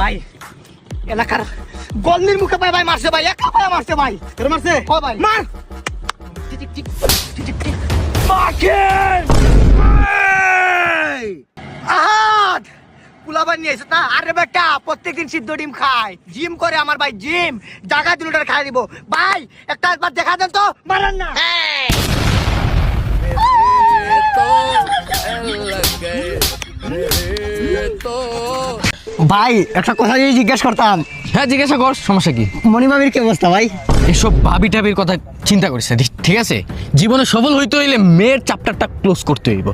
ভাই এলাকার গন্ডির মুখে পায় ভাই মারছে ভাই একা পায় মারছে ভাই। তোর মারছে? ও ভাই? মার! Tick tick tick tick tick Maken Ahad! নিয়ে এসে না আরে বেটা প্রত্যেকদিন সিদ্ধ ডিম খায়। জিম করে আমার ভাই জিম। জায়গা দিলটার খাই দিব। ভাই একটা বার দেখা দেন তো। মারান না। ভাই একটা কথা যদি জিজ্ঞেস করতাম। হ্যাঁ জিজ্ঞাসা কর সমস্যা কি? মণিমামির কি অবস্থা ভাই? এসব ভাবি টাবির কথা চিন্তা করিস না, ঠিক- ঠিক আছে? জীবনে সফল হইতে হইলে মেয়ের চাপ্টারটা ক্লোজ করতে হইব।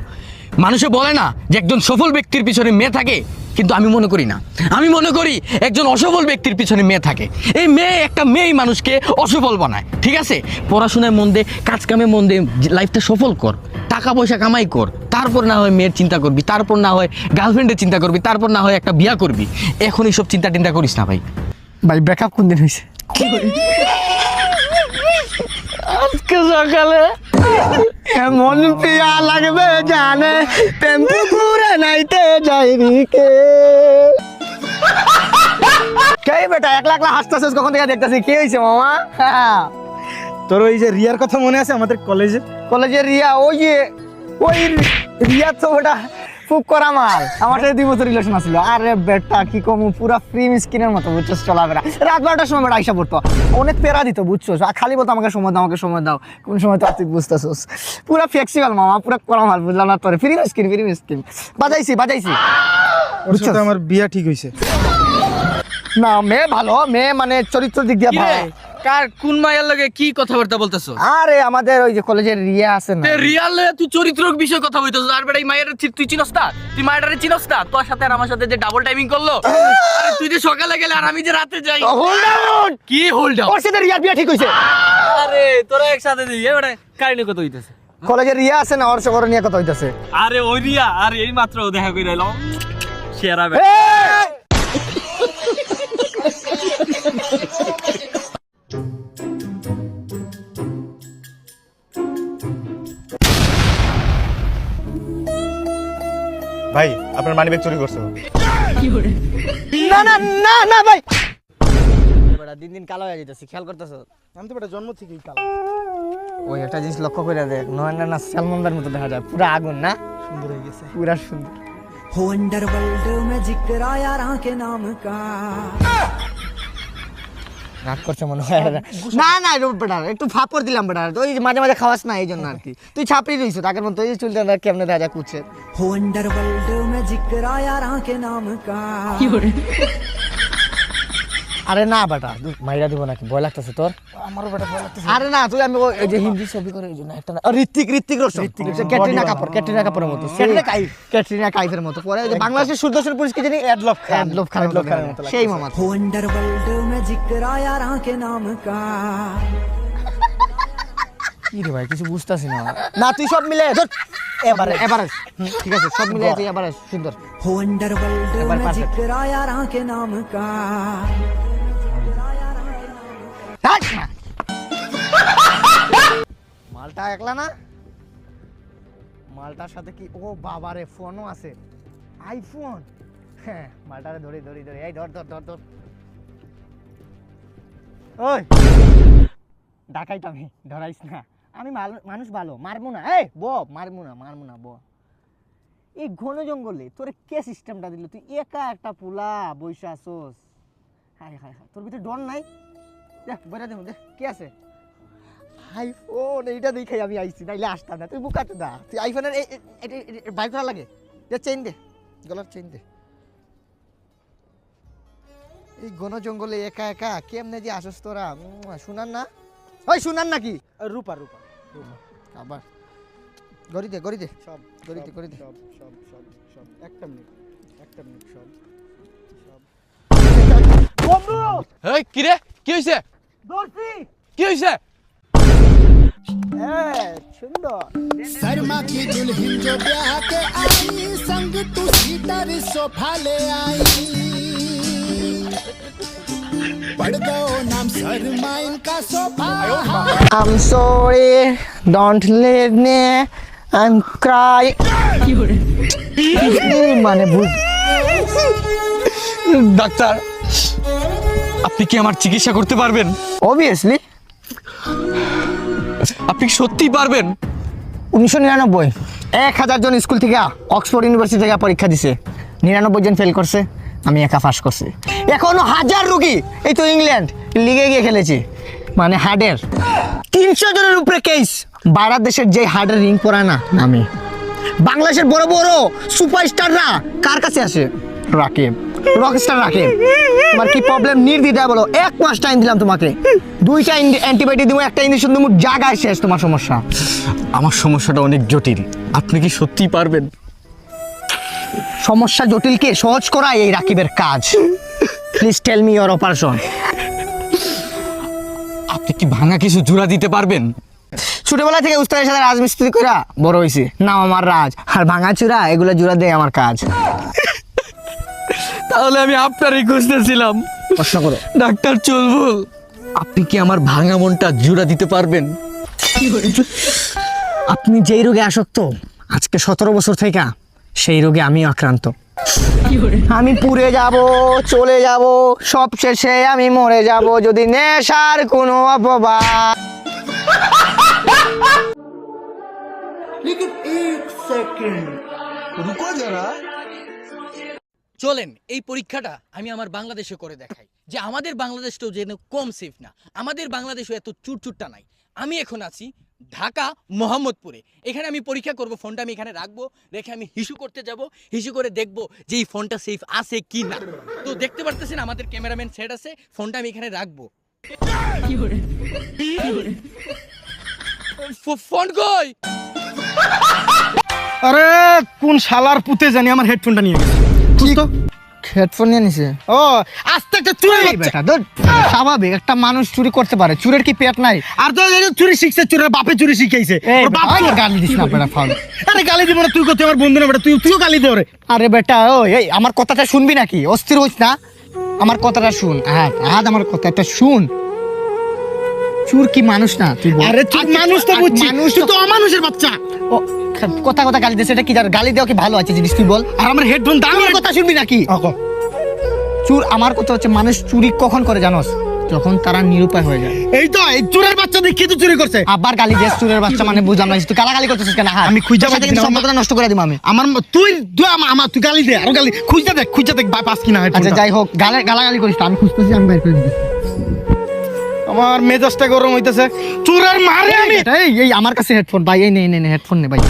মানুষে বলে না যে একজন সফল ব্যক্তির পিছনে মেয়ে থাকে কিন্তু আমি মনে করি না। আমি মনে করি একজন অসফল ব্যক্তির পিছনে মেয়ে থাকে। এই মেয়ে একটা মেয়েই মানুষকে অসফল বানায় ঠিক আছে? পড়াশোনায় মন দে কাজ কামে মন দে লাইফটা সফল কর। টাকা পয়সা কামাই কর। তারপর না হয় মেয়ের চিন্তা করবি তারপর না হয় গার্লফ্রেন্ডের চিন্তা করবি তারপর না হয় একটা বিয়া করবি। এখন এইসব চিন্তা টিন্তা করিস না ভাই। ভাই ব্রেকআপ কোন দিন হয়েছে? আজকে সকালে এমন পিয়া লাগবে জানে টেম্পু ঘুরে নাইতে যাইবি কে কে বেটা একলা একলা হাসতেছিস কখন থেকে দেখতেছি? কি হয়েছে মামা? তোর ওই যে রিয়ার কথা মনে আছে আমাদের কলেজে? কলেজের রিয়া ওই যে ওই রিয়া তো ওটা খুব করা মাল। আমার সাথে দুই বছর রিলেশন আছিল। আরে বেটা কি কম পুরা ফ্রি স্কিনের মতো বুঝছ চলাফেরা রাত বারোটার সময় বেটা আইসা পড়তো। অনেক পেরা দিত বুঝছ খালি বলতো আমাকে সময় দাও আমাকে সময় দাও। কোন সময় তো আর তুই বুঝতেছোস? পুরা ফ্লেক্সিবল মামা পুরা করা মাল বুঝলাম না তোরে। ফ্রি স্কিন ফ্রি স্কিন বাজাইছি বাজাইছি। সাথে আমার বিয়া ঠিক হয়েছে না মেয়ে ভালো। মেয়ে মানে চরিত্র দিক দিয়ে ভালো। কার কোন মায়ের লাগে কি কথাবার্তা বলতেছো? আরে আমাদের ওই যে কলেজের রিয়া আছে না? রিয়াল তুই চরিত্র বিষয়ে কথা বলতেছ আর বেটা এই মায়ের তুই চিনস না? তুই মায়ের চিনস না? তোর সাথে আর আমার সাথে যে ডাবল টাইমিং করল আরে তুই যে সকালে গেলে আর আমি যে রাতে যাই। হোল্ড ডাউন কি হোল্ড ওর সাথে রিয়ার বিয়া ঠিক হয়েছে। আরে তোরা একসাথে দিই এবারে কাহিনী কত হইতেছে? কলেজের রিয়া আছে না ওর সে নিয়ে কথা হইতাছে? আরে ওই রিয়া আর এই মাত্র দেখা করে এলাম সেরা ভাই আপনার মানি ব্যাগ চুরি করছে না না না না ভাই বেটা দিন দিন কালো হয়ে যাইতাছে খেয়াল করতেছ আমি তো বেটা জন্ম থেকেই কালো ওই একটা জিনিস লক্ষ্য করে দেখ নয় না না সালমানদার মতো দেখা যায় পুরা আগুন না সুন্দর হয়ে গেছে পুরা সুন্দর हो अंडर वर्ल्ड में जिक्र आया राह के नाम का রাগ করছে মনে হয় না না এটা বেটা একটু ফাপড় দিলাম বেটা ওই যে মাঝে মাঝে খাওয়াস না এই জন্য আর কি তুই ছাপড়ি রইছ তাকের মতো এই চুলটা দেখ কেমনে দেখা যায় কুচ্ছে हो अंडर वर्ल्ड में जिक्र आया राह के नाम का আরে না বেটা মাইরা দিব নাকি? ভয় লাগতেছে তোর? আমারও বেটা ভয় লাগতেছে। আরে না তুই আমি ওই যে হিন্দি ছবি করে ওই জন্য একটা না ঋত্বিক ঋত্বিক রোশন। ঋত্বিক রোশন ক্যাটরিনা কাপুর ক্যাটরিনা কাপুরের মতো। ক্যাটরিনা কাই ক্যাটরিনা কাইফের মতো। পরে ওই যে হ্যাঁ। বাংলাদেশের সুদর্শন পুরুষ কে জানি Adolf Khan love Khan love Khan মতো সেই মামা ওয়ান্ডার ওয়ার্ল্ড মে জিক্র আয়া রাকে নাম কা কি রে ভাই কিছু বুঝতাছি না। না তুই সব মিলে ধর এবারে হ্যাঁ, এবারে ঠিক আছে সব মিলে তুই এবারে সুন্দর। ওয়ান্ডার ওয়ার্ল্ড মে জিক্র আয়া রাকে নাম কা মালটা একলা না? মালটার সাথে কি ও বাবারে ফোনও আছে। আইফোন হ্যাঁ মালটারে ধরি ধরি ধরি। এই ধর ধর ধর ধর। ওই! ডাকাইত আমি ধরাইস না। আমি মানুষ ভালো মারবো না। এই, ব মারবো না মারবো না, ব। এই ঘন জঙ্গলে তোর কে সিস্টেমটা দিল? তুই একা একটা পোলা বৈশা আসোস হাই হাই হাই তোর ভিতরে ডর নাই? দেখ দেখুন, দেখ, কে আছে? আইফোন এইটা দেখাই আমি আইছি নাইলে আসতাম না। তুই বুকাতে দা তুই আইফোনের এই বাইক করা লাগে? দে চেইন দে গলার চেইন দে। এই ঘন জঙ্গলে একা একা কেমনে যে আসস তোরা? শুনান না। ওই শুনান নাকি? রূপা রূপা রূপা। আবার। গড়ি দে গড়ি দে। সব গড়িতে, সব, গড়িতে। সব সব সব সব। একটা মিনিট একটা মিনিট সব। সব। বন্ধু! এই কি রে কি হইছে? দর্শি! কি হইছে? হ্যাঁ সুন্দর शर्मा की दुल्हन जो ब्याह के आई संग तू सीटर सोफा ले आई पड़ गयो नाम शर्मा इनका sofa I'm sorry, don't leave me. I'm crying. মানে বুঝ ডাক্তার আপনি কি আমার চিকিৎসা করতে পারবেন অবভিয়াসলি আপনি কি সত্যিই পারবেন? উনিশশো নিরানব্বই। এক হাজার জন স্কুল থেকে অক্সফোর্ড ইউনিভার্সিটি থেকে পরীক্ষা দিছে। নিরানব্বই জন ফেল করছে, আমি একা পাস করছি। এখনও হাজার রুগী, এই তো ইংল্যান্ড লিগে গিয়ে খেলেছি। মানে হার্ডের তিনশো জনের উপরে কেস বাইরের দেশের যে হার্ডের রিং পড়ায় না, আমি। বাংলাদেশের বড় বড় সুপারস্টাররা কার কাছে আসে রাকিব। রকস্টার রাকিব তোমার কি প্রবলেম নির্দ্বিধায় বলো এক মাস টাইম দিলাম তোমাকে। দুইটা অ্যান্টিবায়োটিক দিব একটা ইঞ্জেকশন দিব জায়গায় শেষ তোমার সমস্যা। আমার সমস্যাটা অনেক জটিল। আপনি কি সত্যিই পারবেন? সমস্যা জটিলকে সহজ করা এই রাকিবের কাজ। Please tell me your operation আপনি কি ভাঙা কিছু জোড়া দিতে পারবেন? ছোটবেলা থেকে উস্তাদের সাথে রাজমিস্ত্রি করা বড় হয়েছে নাম আমার রাজ। আর ভাঙা চূড়া এগুলো জোড়া দেয় আমার কাজ। তাহলে আমি আপনারই খুঁজতেছিলাম। প্রশ্ন করো। ডাক্তার চুলবুল আপনি কি আমার ভাঙা মনটা জোড়া দিতে পারবেন? আপনি যেই রোগে আসক্ত আজকে সতেরো বছর থেকে সেই রোগে আমি আক্রান্ত। আমি পুড়ে যাব চলে যাব সব শেষে আমি মরে যাব যদি নেশার কোনো অপবাদ। চলেন এই পরীক্ষাটা আমি আমার বাংলাদেশে করে দেখাই। যে আমাদের বাংলাদেশটাও যেন কম সেফ না আমাদের বাংলাদেশও এত চুরচুরটা নাই। আমি এখন আছি ঢাকা মোহাম্মদপুরে। এখানে আমি পরীক্ষা করব ফোনটা আমি এখানে রাখব রেখে আমি হিসু করতে যাব হিসু করে দেখব যে এই ফোনটা সেফ আছে কি না। তো দেখতে পারতেছেন আমাদের ক্যামেরাম্যান সেট আছে ফোনটা আমি এখানে রাখব। ফোন কই? আরে কোন শালার পুতে জানি আমার হেডফোনটা নিয়ে গেছে। তো হেডফোন নিয়ে নিছে? ও আস্তে একটা চুরি বেটা ধুর, স্বাভাবিক একটা মানুষ চুরি করতে পারে চুরের কি পেট নাই? আর তো চুরি শিখছে চুরের বাপে চুরি শিখাইছে। ওর বাপ গালি দিস না বেটা ফাউল। আরে গালি দিব না তুই কত আমার বন্ধু না বেটা তুই তুইও গালি দে আরে বেটা ও এই আমার কথাটা শুনবি নাকি? অস্থির না? আমার কথাটা শুন হ্যাঁ হ্যাঁ আমার কথাটা শুন। চুর কি মানুষ না তুই বল। আরে তুই আচ্ছা, মানুষ তো আর বুঝছি। মানুষ তুই তো অমানুষের বাচ্চা। ও, কথা কথা গালি দিছে এটা কি জানো? গালি দেওয়া কি ভালো আছে জিনিস তুই বল। আর আমার হেডফোন দাম আমার কথা শুনবি নাকি? চুর আমার কথা হচ্ছে মানুষ চুরি কখন করে জানোস? যখন তারা নিরুপায় হয়ে যায়। এই তো এই চোরের বাচ্চা দেখি তো চুরি করছে। আবার গালি দিস চুরের বাচ্চা মানে বুঝলাম না তুই গালাগালি করতেছিস কেন? হ্যাঁ আমি খুঁজে তোর সাথে কিন্তু সম্পর্কটা নষ্ট করে দিব আমি। আমার ম- তুই তুই আমা- আমার তুই গালি দে আরও গালি খুঁজতে দেখ খুঁজতে দেখ বাই পাস কিনা আচ্ছা যাই হোক গালে গালাগালি করিস না, আমি খুঁজতেছি আমি বাইর করে দিতেছি। আমার মেজাজটা গরম হইতেছে। চোরের মারে আমি। এই আমার কাছে হেডফোন ভাই, এই নে নে হেডফোন নে, ভাই।